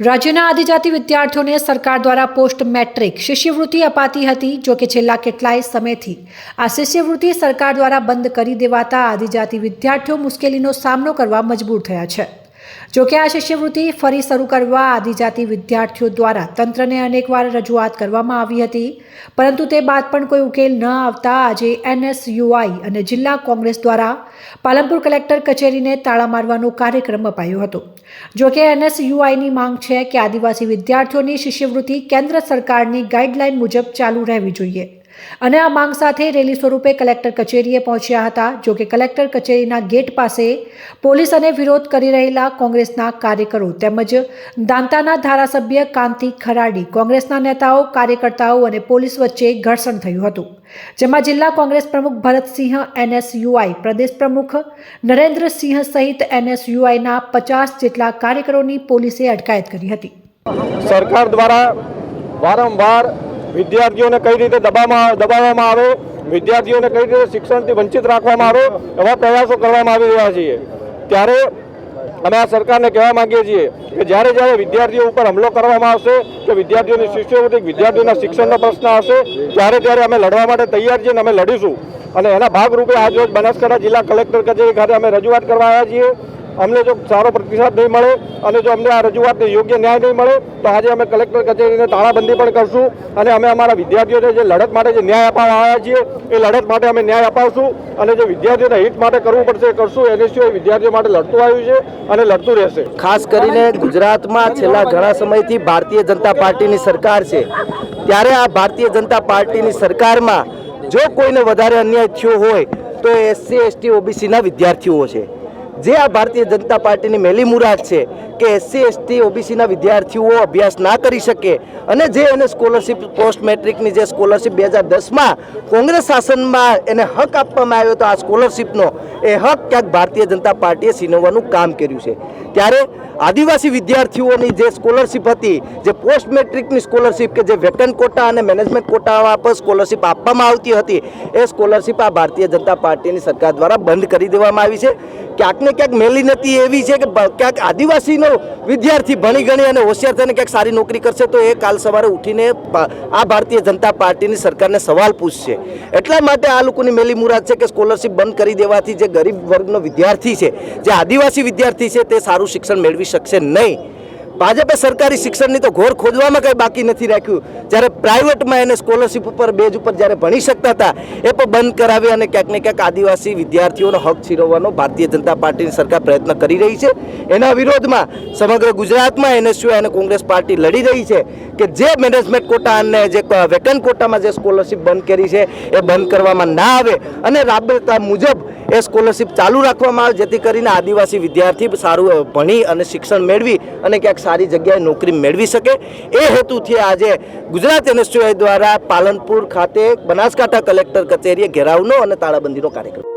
રાજ્યના આદિજાતિ વિદ્યાર્થીઓને સરકાર દ્વારા પોસ્ટ મેટ્રિક શિષ્યવૃત્તિ અપાતી હતી, જો કે છેલ્લા કેટલાય સમયથી આ શિષ્યવૃત્તિ સરકાર દ્વારા બંધ કરી દેવાતા આદિજાતિ વિદ્યાર્થીઓ મુશ્કેલીનો સામનો કરવા મજબૂર થયા છે. જો કે આ શિષ્યવૃત્તિ ફરી શરૂ કરવા આદિજાતિ વિદ્યાર્થીઓ દ્વારા તંત્રને અનેકવાર રજૂઆત કરવામાં આવી હતી. પરંતુ તે બાદ પણ કોઈ ઉકેલ ન આવતા આજે એનએસયુઆઈ અને જિલ્લા કોંગ્રેસ દ્વારા પાલનપુર કલેક્ટર કચેરીને તાળા મારવાનો કાર્યક્રમ અપાયો હતો. જો કે એનએસયુઆઈની માંગ છે કે આદિવાસી વિદ્યાર્થીઓની શિષ્યવૃત્તિ કેન્દ્ર સરકારની ગાઈડલાઈન મુજબ ચાલુ રહેવી જોઈએ. અને આ માંગ સાથે રેલી સ્વરૂપે કલેક્ટર કચેરીએ પહોંચ્યા હતા. જો કે કલેક્ટર કચેરીના ગેટ પાસે પોલીસ અને વિરોધ કરી રહેલા કોંગ્રેસના કાર્યકરો તેમજ દાંતાના ધારાસભ્ય કાંતિ ખરાડી, કોંગ્રેસના નેતાઓ, કાર્યકર્તાઓ અને પોલીસ વચ્ચે ઘર્ષણ થયું હતું. જેમાં જિલ્લા કોંગ્રેસ પ્રમુખ ભરતસિંહ, એનએસયુઆઈ, પ્રદેશ પ્રમુખ નરેન્દ્રસિંહ સહિત એનએસયુઆઈના પચાસ જેટલા કાર્યકરોની પોલીસે અટકાયત કરી હતી. સરકાર દ્વારા વારંવાર વિદ્યાર્થીઓને કઈ રીતે દબાવવામાં દબાવવામાં આવે, વિદ્યાર્થીઓને કઈ રીતે શિક્ષણથી વંચિત રાખવામાં આવે, એવા પ્રયાસો કરવામાં આવી રહ્યા છીએ. ત્યારે અમે આ સરકારને કહેવા માંગીએ છીએ કે જ્યારે જ્યારે વિદ્યાર્થીઓ ઉપર હુમલો કરવામાં આવશે, કે વિદ્યાર્થીઓની શિષ્યવૃત્તિ વિદ્યાર્થીઓના શિક્ષણનો પ્રશ્ન આવશે ત્યારે ત્યારે અમે લડવા માટે તૈયાર છીએ અને અમે લડીશું. અને એના ભાગરૂપે આજ રોજ બનાસકાંઠા જિલ્લા કલેક્ટર કચેરી ખાતે અમે રજૂઆત કરવા આવ્યા છીએ અમને જો સારો પ્રતિસાદ નહીં મળે અને જો અમને આ રજૂઆતને યોગ્ય ન્યાય નહીં મળે તો આજે અમે કલેક્ટર કચેરીને તાળાબંધી પણ કરશું અને અમે અમારા વિદ્યાર્થીઓને જે લડત માટે જે ન્યાય અપાવવા આવ્યા છીએ એ લડત માટે અમે ન્યાય અપાવશું અને જે વિદ્યાર્થીઓના હિત માટે કરવું પડશે એ કરશું. એનએસયુ એ વિદ્યાર્થીઓ માટે લડતું આવ્યું છે અને લડતું રહેશે. ખાસ કરીને ગુજરાતમાં છેલ્લા ઘણા સમયથી ભારતીય જનતા પાર્ટીની સરકાર છે. ત્યારે આ ભારતીય જનતા પાર્ટીની સરકારમાં જો કોઈને વધારે અન્યાય થયો હોય તો એસસી એસટી ઓબીસીના વિદ્યાર્થીઓ છે. જે આ ભારતીય જનતા પાર્ટીની મેલી મુરાદ છે કે એસસી, એસટી, ઓબીસીના વિદ્યાર્થીઓ અભ્યાસ ના કરી શકે અને જે એને સ્કોલરશિપ, પોસ્ટ મેટ્રિકની જે સ્કોલરશિપ બે હજાર દસમાં કોંગ્રેસ શાસનમાં એને હક આપવામાં આવ્યો હતો આ સ્કોલરશિપનો એ હક ક્યાંક ભારતીય જનતા પાર્ટીએ છીનવવાનું કામ કર્યું છે. ત્યારે આદિવાસી વિદ્યાર્થીઓની જે સ્કોલરશિપ હતી, જે પોસ્ટ મેટ્રિકની સ્કોલરશિપ કે જે વેતન કોટા અને મેનેજમેન્ટ કોટા પર સ્કોલરશિપ આપવામાં આવતી હતી, એ સ્કોલરશિપ આ ભારતીય જનતા પાર્ટીની સરકાર દ્વારા બંધ કરી દેવામાં આવી છે. ક્યાંક ને ક્યાંક મેલી નથી એવી છે કે ક્યાંક આદિવાસીનો વિદ્યાર્થી ભણી ગણી અને હોશિયાર થઈને ક્યાંક સારી નોકરી કરશે તો એ કાલ સવારે ઉઠીને આ ભારતીય જનતા પાર્ટીની સરકારને સવાલ પૂછશે. એટલા માટે આ લોકોની મેલી મુરાદ છે કે સ્કોલરશિપ બંધ કરી દેવાથી જે ગરીબ વર્ગનો વિદ્યાર્થી છે, જે આદિવાસી વિદ્યાર્થી છે, તે સારું શિક્ષણ મેળવી શકશે નહીં. ભાજપે સરકારી શિક્ષણની તો ઘોર ખોદવામાં કંઈ બાકી નથી રાખ્યું. જ્યારે પ્રાઇવેટમાં એને સ્કોલરશિપ ઉપર બેજ ઉપર જ્યારે ભણી શકતા હતા, એ પણ બંધ કરાવી અને ક્યાંક ને ક્યાંક આદિવાસી વિદ્યાર્થીઓનો હક છીનવવાનો ભારતીય જનતા પાર્ટીની સરકાર પ્રયત્ન કરી રહી છે. એના વિરોધમાં સમગ્ર ગુજરાતમાં એનએસયુ અને કોંગ્રેસ પાર્ટી લડી રહી છે કે જે મેનેજમેન્ટ કોટા અને જે વેકન કોટામાં જે સ્કોલરશિપ બંધ કરી છે, એ બંધ કરવામાં ના આવે. અને રાબેતા મુજબ એ સ્કોલરશિપ ચાલુ રાખવામાં આવે, જેથી કરીને આદિવાસી વિદ્યાર્થી સારું ભણી અને શિક્ષણ મેળવી અને ક્યાંક સારી જગ્યાએ નોકરી મેળવી શકે એ હેતુથી આજે ગુજરાત એનએસયુઆઈ દ્વારા પાલનપુર ખાતે બનાસકાંઠા કલેક્ટર કચેરીએ ઘેરાવનો અને તાળાબંધીનો કાર્યક્રમ